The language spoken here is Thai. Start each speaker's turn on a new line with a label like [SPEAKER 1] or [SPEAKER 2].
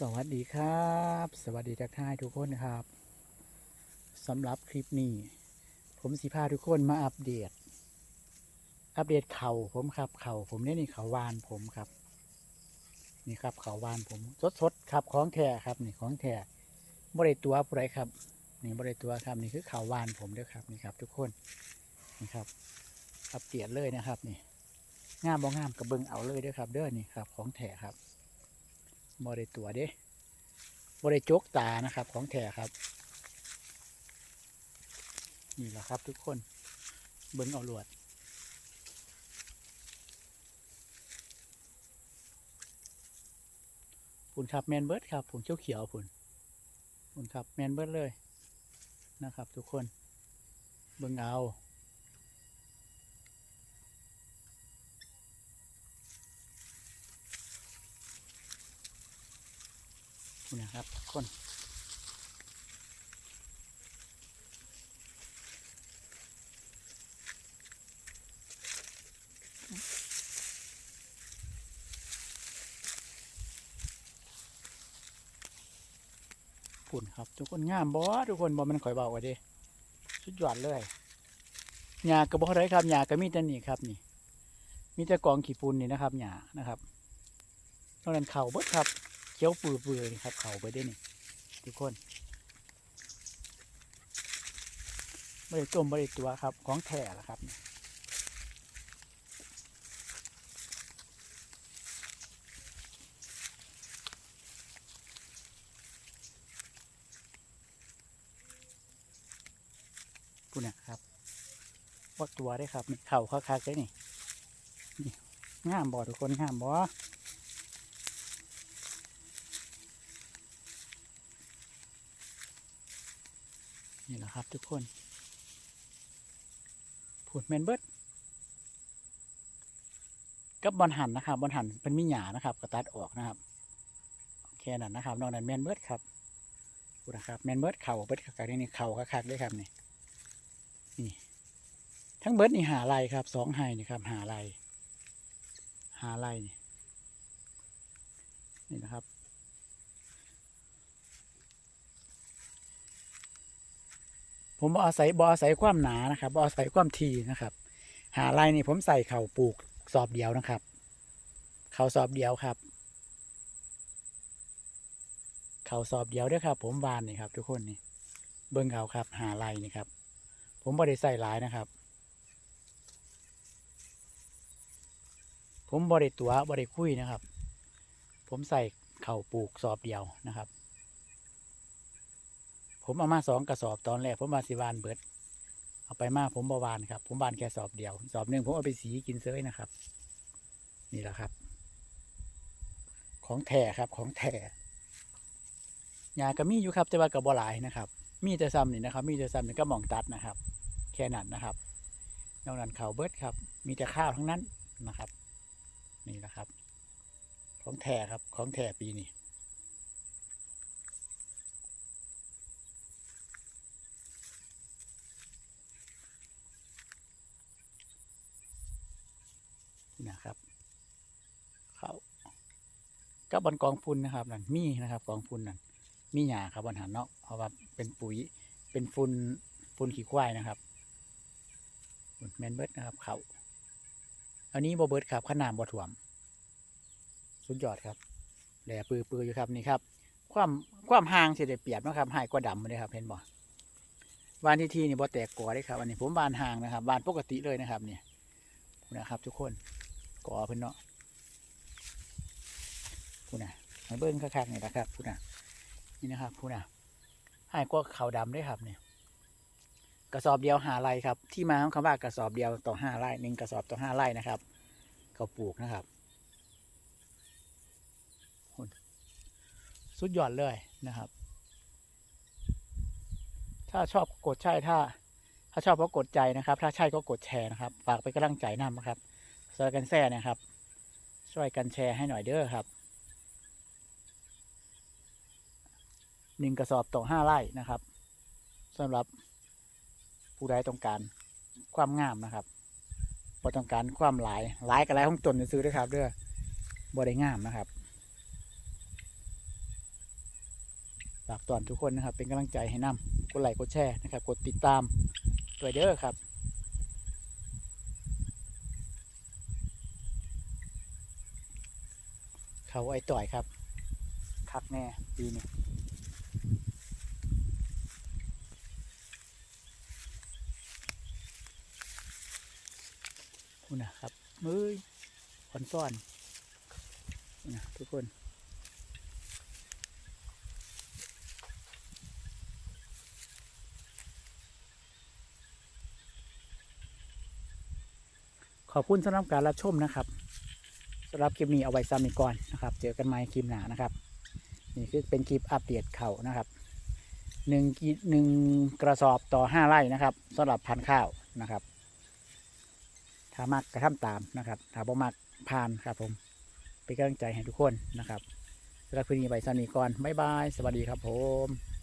[SPEAKER 1] สวัสดีครับ สวัสดีทักทายทุกคนครับสำหรับคลิปนี้ ผมสิพาทุกคนมาอัปเดต อัปเดตเข่าผมครับ เข่าผมเนี่ยนี่เขาวานผมครับ นี่ครับเขาวานผมสดๆครับของแท้ครับนี่ของแท้บริตัวผู้ใดครับ นี่บริตัวครับนี่คือเขาวานผมเด้อครับนี่ครับ ทุกคนนี่ครับ อัปเดตเลยนะครับ นี่งามบ่งามกระเบิงเอาเลยเด้อครับ เด้อนี่ครับ ของแท้ครับ บริตัวเด้บริจกตานะครับของแท้ครับ นี่แหละครับทุกคนเบิ้งเอาลวด ผุนครับแมนเบิร์ดครับผุนเขียวเขียวผุนผุนครับแมนเบิร์ดเลยนะครับ ทุกคนเบิ่งเอา นี่นะครับทุกคนผุนครับ ทุกคนงามบอทุกคนบอมันข่อยเบาไว้เดิสุดยอดเลยหญ้ากระบอกไรครับหญ้าก็มีแต่นี่ครับนี่ มีแต่กองขี้ฝุ่นนี่นะครับหญ้านะครับนอกนั้นเข่าเบิดครับ เขียวปื้อๆนี่ครับ เข่าไปได้นี่ทุกคนไม่ได้ต้มไม่ได้ตัวครับ ของแท้ละครับนี่พูนะครับวัดตัวได้ครับ เข่าคักๆได้นี่นี่งามบ่ทุกคน งามบ่ นี่แหละครับทุกคนพูดแมนเบิร์ดกับบอลหันนะครับบอลหันเป็นมีหยานะครับก็ตัดออกนะครับแค่นั้นนะครับนอกนั้นแมนเบิร์ดครับพูดนะครับแมนเบิร์ดเข่าเบิดคักๆนี่นี่เข่าคักๆเลยครับนี่นี่ทั้งเบิร์ดนี่หาลายครับสองไฮนี่ครับหาลายหาลายนี่นี่นะครับ ผมบ่อาศัยบ่อาศัยความหนานะครับบ่อาศัยความทีนะครับ หาลายนี่ผมใส่เข่าปลูกสอบเดียวนะครับ เข่าสอบเดียวครับ เข่าสอบเดียวด้วยครับ ผมวานนี่ครับ ทุกคนนี่ เบิ้งเขาครับหาลายนี่ครับ ผมบ่ได้ใส่หลายนะครับ ผมบริตัวบริคุยนะครับ ผมใส่เข่าปลูกสอบเดียวนะครับ ผมเอามาสองกระสอบตอนแรกผมมาสิวานเบิด เอาไปมาผมบวานครับ ผมบานแค่สอบเดียว สอบหนึ่งผมเอาไปสีกินเซยนะครับ นี่แหละครับ ของแท้ครับของแท้ยาก็มีอยู่ครับแต่ว่ากับบหลายนะครับ มีแต่ซ้ำนี่นะครับ มีแต่ซ้ำนี่ก็หมองตัดนะครับ แค่นั้นนะครับนอกนั้นเขาเบิดครับ มีแต่ข้าวทั้งนั้นนะครับ นี่แหละครับ ของแท้ครับของแท้ปีนี้ นะครับเขากับบนกองพุนนะครับนั่นมีนะครับ กองพุนนั่นมีหยาครับบนหันเนาะเพราะว่าเป็นปุ๋ยเป็นฝุ่นฝุ่นขี้ควายนะครับฝุ่นแมนเบิร์ดนะครับเขาอันนี้บอเบิร์ดครับขนาดบ่ถ่วม สุดยอดครับแหล่ปือปืออยู่ครับนี่ครับ ความความห่างเสียได้เปรียบนะครับหางกว่าดำเลยครับเห็นบ่วานที่ทีนี่บ่แตกกอได้ครับอันนี้ผมวานห่างนะครับวานปกติเลยนะครับเนี่ยนะครับทุกคน กอเพิ่นเนาะพูดนะให้เบิ้งคักๆนี่นะครับพูดนะนี่นะครับพูดนะห่างกว่าขาวดำด้วยครับเนี่ยกระสอบเดียวหาไร่ครับ ที่มาของคำว่ากระสอบเดียวต่อห้าไร่หนึ่งกระสอบต่อห้าไร่นะครับเขาปลูกนะครับสุดยอดเลยนะครับ ถ้าชอบกดใช่ถ้า ถ้าชอบก็กดใจนะครับ ถ้าใช่ก็กดแชร์นะครับ ฝากไปนกำลังใจนำนะครับ ช่วยกันแชร์นะครับ ช่วยกันแชร์ให้หน่อยเด้อครับหนึ่งกระสอบต่อห้าไร่นะครับสำหรับผู้ใดต้องการความงามนะครับบ่ต้องการความหลายหลายกับหลายของตนซื้อด้วยครับเด้อบ่ได้งามนะครับฝากตอนทุกคนนะครับเป็นกำลังใจให้นำกดไลค์กดแชร์นะครับ กดติดตามตัวเด้อครับ เขาไอ้ต่อยครับคักแน่ปีนี้คุณนะครับมือคอนซ่อนนี่นะทุกคนขอบคุณสำหรับการรับชมนะครับ สำหรับคลิปนี้เอาไว้ซ้ำอีกก่อนนะครับ เจอกันใหม่คลิปหน้านะครับ นี่คือเป็นคลิปอัปเดตเขานะครับหนึ่งกิหนึ่งกระสอบต่อห้าไร่นะครับสำหรับพันข้าวนะครับ ถ้ามักกระทำตามนะครับ ถ้าบ่มักผ่านครับผมเป็นกำลังใจให้ทุกคนนะครับสำหรับคืนนี้ไปสามีก่อนบ๊ายบาย สวัสดีครับผม